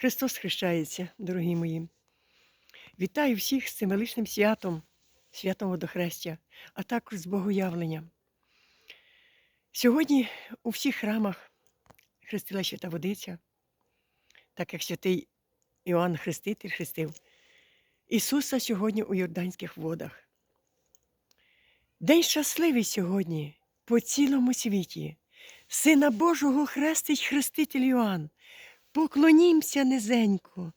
Христос хрещається, дорогі мої. Вітаю всіх з цим величним святом, святого Водохрестя, а також з Богоявленням. Сьогодні у всіх храмах хрестила свята водиця, так як святий Іоанн Хреститель хрестив Ісуса сьогодні у Йорданських водах. День щасливий сьогодні по цілому світі. Сина Божого хрестить хреститель Іоанн. Поклонімся низенько,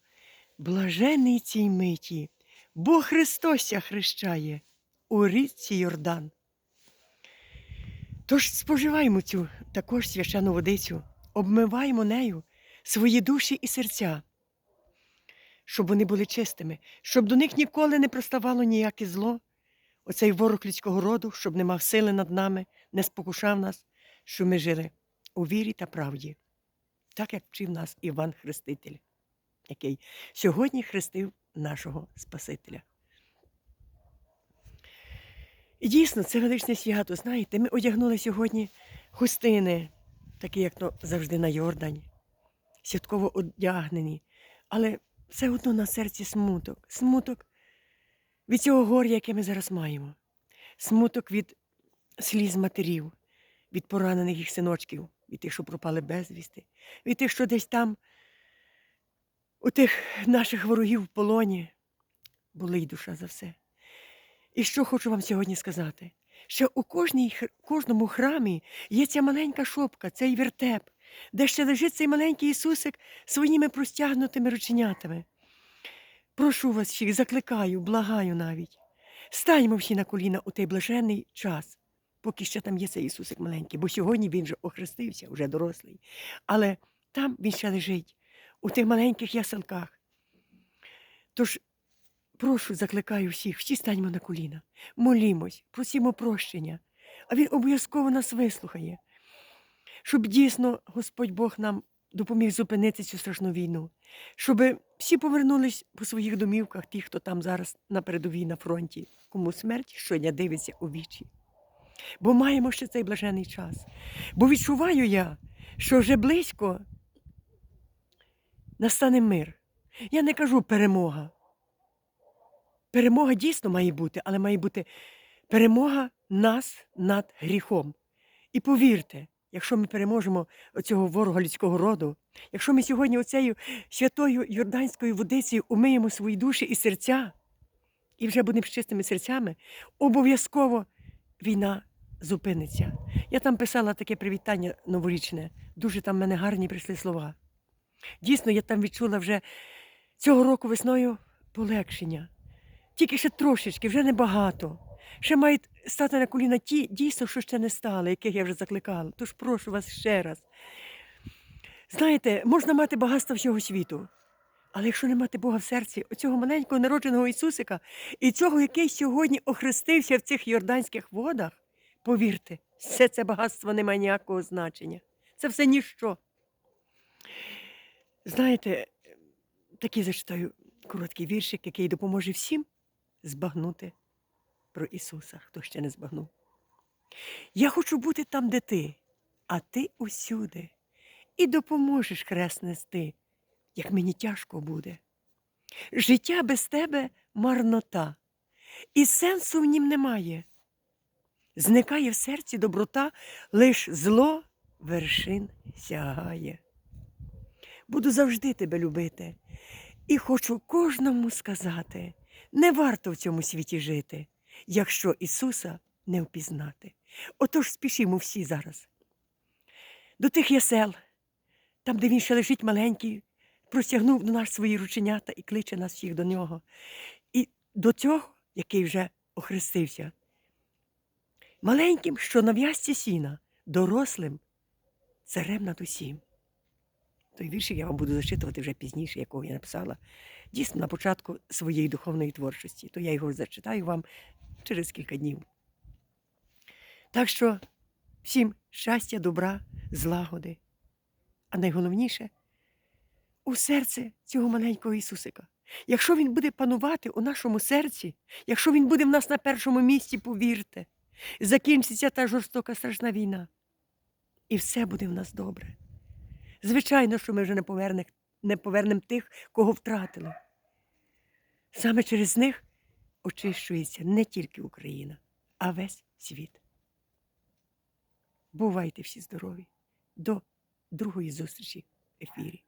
блажений цій миті, бо Христося хрещає у річці Йордан. Тож споживаємо цю також священну водицю, обмиваємо нею свої душі і серця, щоб вони були чистими, щоб до них ніколи не приставало ніяке зло, оцей ворог людського роду, щоб не мав сили над нами, не спокушав нас, щоб ми жили у вірі та правді так як вчив нас Іван Хреститель, який сьогодні хрестив нашого Спасителя. І дійсно, це величне свято. Знаєте, ми одягнули сьогодні хустини, такі, як то завжди на Йордані, святково одягнені. Але все одно на серці смуток. Смуток від цього горя, яке ми зараз маємо. Смуток від сліз матерів, від поранених їх синочків, від тих, що пропали безвісти, від тих, що десь там, у тих наших ворогів в полоні, болить душа за все. І що хочу вам сьогодні сказати? Що у кожній, кожному храмі є ця маленька шопка, цей вертеп, де ще лежить цей маленький Ісусик своїми простягнутими рученятами. Прошу вас всіх, закликаю, благаю навіть. Станьмо всі на коліна у той блаженний час, поки ще там є цей Ісусик маленький, бо сьогодні він же охрестився, вже дорослий. Але там він ще лежить, у тих маленьких яселках. Тож прошу, закликаю всіх, всі станьмо на коліна, молімось, просімо прощення, а він обов'язково нас вислухає, щоб дійсно Господь Бог нам допоміг зупинити цю страшну війну, щоб всі повернулись по своїх домівках, ті, хто там зараз на передовій на фронті, кому смерть щодня дивиться у вічі. Бо маємо ще цей блажений час. Бо відчуваю я, що вже близько настане мир. Я не кажу перемога. Перемога дійсно має бути, але має бути перемога нас над гріхом. І повірте, якщо ми переможемо оцього ворога людського роду, якщо ми сьогодні оцею святою Йорданською водицею умиємо свої душі і серця, і вже будемо з чистими серцями, обов'язково війна зупиниться. Я там писала таке привітання новорічне, дуже там в мене гарні прийшли слова. Дійсно, я там відчула вже цього року весною полегшення. Тільки ще трошечки, вже небагато. Ще мають стати на коліна ті, дійсно, що ще не стали, яких я вже закликала. Тож прошу вас ще раз. Знаєте, можна мати багатство всього світу. Але якщо не мати Бога в серці, оцього маленького народженого Ісусика і цього, який сьогодні охрестився в цих йорданських водах, повірте, все це багатство не має ніякого значення. Це все ніщо. Знаєте, такий зачитаю короткий віршик, який допоможе всім збагнути про Ісуса, хто ще не збагнув. Я хочу бути там, де ти, а ти усюди, і допоможеш хрест нести, як мені тяжко буде. Життя без тебе марнота, і сенсу в нім немає. Зникає в серці доброта, лиш зло вершин сягає. Буду завжди тебе любити, і хочу кожному сказати, не варто в цьому світі жити, якщо Ісуса не впізнати. Отож спішімо всі зараз. До тих ясел, там, де він ще лежить маленький, простягнув до нас свої рученята і кличе нас всіх до нього. І до цього, який вже охрестився, маленьким, що на в'язці сіна, дорослим, царем над усім. Той віршик я вам буду зачитувати вже пізніше, якого я написала, дійсно на початку своєї духовної творчості. То я його зачитаю вам через кілька днів. Так що всім щастя, добра, злагоди. А найголовніше у серце цього маленького Ісусика. Якщо Він буде панувати у нашому серці, якщо Він буде в нас на першому місці, повірте, закінчиться та жорстока страшна війна. І все буде в нас добре. Звичайно, що ми вже не поверне, не повернемо тих, кого втратили. Саме через них очищується не тільки Україна, а весь світ. Бувайте всі здорові. До другої зустрічі в ефірі.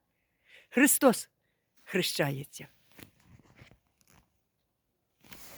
Христос хрещається.